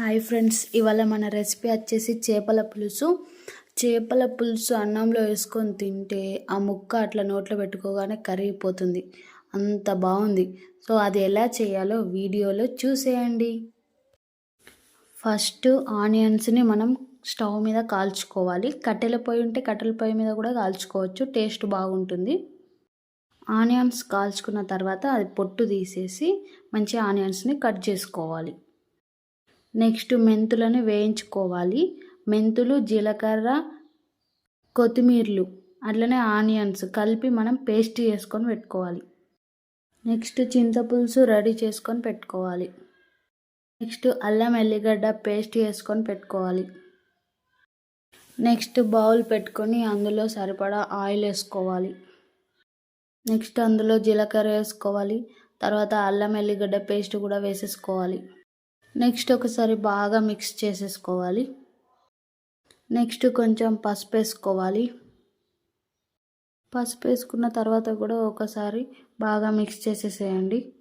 Hi friends ఇవాళ మన recipe వచ్చేసి చేపల పులుసు. చేపల పులుసు అన్నంలో వేసుకొని తింటే ఆ ముక్క అట్లా నోట్లో పెట్టుకోగానే కరిగిపోతుంది. అంత బాగుంది. సో అది ఎలా చేయాలో వీడియోలో చూసేయండి. ఫస్ట్ ఆనియన్స్ని మనం స్టవ్ మీద కాల్చుకోవాలి. కట్టెల పొయ్యి ఉంటే కట్టెల పొయ్యి మీద కూడా కాల్చుకోవచ్చు. టేస్ట్ బాగుంటుంది. ఆనియన్స్ కాల్చుకున్న తర్వాత అది పొట్టు తీసేసి మంచి ఆనియన్స్ని కట్ చేసుకోవాలి. నెక్స్ట్ మెంతులను వేయించుకోవాలి. మెంతులు జీలకర్ర కొత్తిమీరలు అట్లనే ఆనియన్స్ కలిపి మనం పేస్ట్ చేసుకొని పెట్టుకోవాలి. నెక్స్ట్ చింతపులుసు రెడీ చేసుకొని పెట్టుకోవాలి. నెక్స్ట్ అల్లం ఎల్లిగడ్డ పేస్ట్ చేసుకొని పెట్టుకోవాలి. నెక్స్ట్ బౌల్ పెట్టుకొని అందులో సరిపడా ఆయిల్ వేసుకోవాలి. నెక్స్ట్ అందులో జీలకర్ర వేసుకోవాలి. తర్వాత అల్లం ఎల్లిగడ్డ పేస్ట్ కూడా వేసేసుకోవాలి. నెక్స్ట్ ఒకసారి బాగా మిక్స్ చేసేసుకోవాలి. నెక్స్ట్ కొంచెం పసుపు వేసుకోవాలి. పసుపు వేసుకున్న తర్వాత కూడా ఒకసారి బాగా మిక్స్ చేసేసేయండి.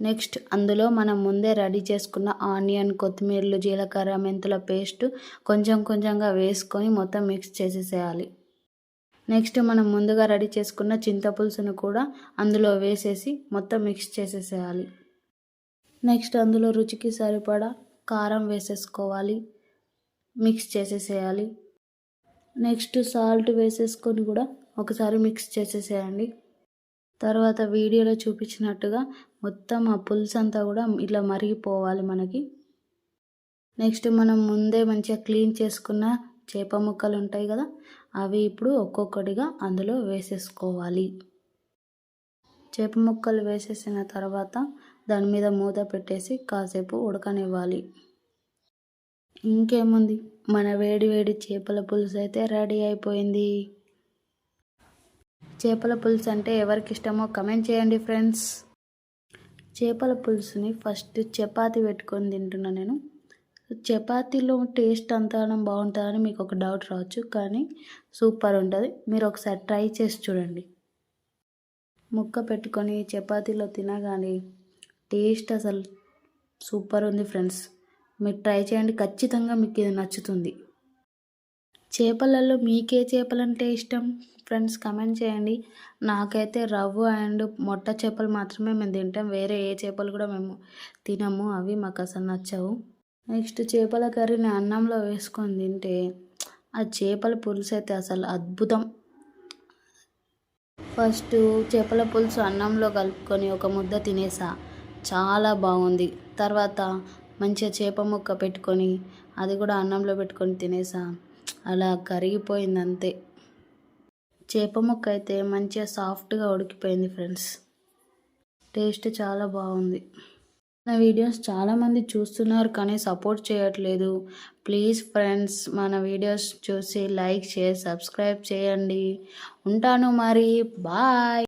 నెక్స్ట్ అందులో మనం ముందే రెడీ చేసుకున్న ఆనియన్ కొత్తిమీరలు జీలకర్ర మెంతుల పేస్ట్ కొంచెం కొంచెంగా వేసుకొని మొత్తం మిక్స్ చేసేసేయాలి. నెక్స్ట్ మనం ముందుగా రెడీ చేసుకున్న చింతపులుసును కూడా అందులో వేసేసి మొత్తం మిక్స్ చేసేసేయాలి. నెక్స్ట్ అందులో రుచికి సరిపడా కారం వేసేసుకోవాలి. మిక్స్ చేసేసేయాలి. నెక్స్ట్ సాల్ట్ వేసేసుకొని కూడా ఒకసారి మిక్స్ చేసేసేయండి. తర్వాత వీడియోలో చూపించినట్టుగా మొత్తం ఆ పులుసు అంతా కూడా ఇట్లా మరిగిపోవాలి మనకి. నెక్స్ట్ మనం ముందే మంచిగా క్లీన్ చేసుకున్న చేప ముక్కలు ఉంటాయి కదా అవి ఇప్పుడు ఒక్కొక్కటిగా అందులో వేసేసుకోవాలి. చేప ముక్కలు వేసేసిన తర్వాత దాని మీద మూత పెట్టేసి కాసేపు ఉడకనివ్వాలి. ఇంకేముంది? మన వేడి వేడి చేపల పులుసు అయితే రెడీ అయిపోయింది. చేపల పులుసు అంటే ఎవరికి ఇష్టమో కమెంట్ చేయండి ఫ్రెండ్స్. చేపల పులుసుని ఫస్ట్ చపాతి పెట్టుకొని తింటున్నా నేను. చపాతీలో టేస్ట్ అంతా బాగుంటుందని మీకు ఒక డౌట్ రావచ్చు కానీ సూపర్ ఉంటుంది. మీరు ఒకసారి ట్రై చేసి చూడండి. ముక్క పెట్టుకొని చపాతీలో తినగానే టేస్ట్ అసలు సూపర్ ఉంది ఫ్రెండ్స్. మీరు ట్రై చేయండి ఖచ్చితంగా మీకు ఇది నచ్చుతుంది. చేపలలో మీకే చేపలంటే ఇష్టం ఫ్రెండ్స్ కమెంట్ చేయండి. నాకైతే రవ్వ అండ్ మొట్ట చేపలు మాత్రమే మేము తింటాం. వేరే ఏ చేపలు కూడా మేము తినము. అవి మాకు అసలు నచ్చవు. నెక్స్ట్ చేపల కర్రీని అన్నంలో వేసుకొని తింటే ఆ చేపల పులుసు అయితే అసలు అద్భుతం. ఫస్ట్ చేపల పులుసు అన్నంలో కలుపుకొని ఒక ముద్ద తినేసా. చాలా బాగుంది. తర్వాత మంచిగా చేప ముక్క పెట్టుకొని అది కూడా అన్నంలో పెట్టుకొని తినేసా. అలా కరిగిపోయింది అంతే చేప ముక్క అయితే మంచిగా సాఫ్ట్గా ఉడికిపోయింది ఫ్రెండ్స్. టేస్ట్ చాలా బాగుంది. నా వీడియోస్ చాలామంది చూస్తున్నారు కానీ సపోర్ట్ చేయట్లేదు. ప్లీజ్ ఫ్రెండ్స్ మన వీడియోస్ చూసి లైక్ షేర్ సబ్స్క్రైబ్ చేయండి. ఉంటాను మరి. బాయ్.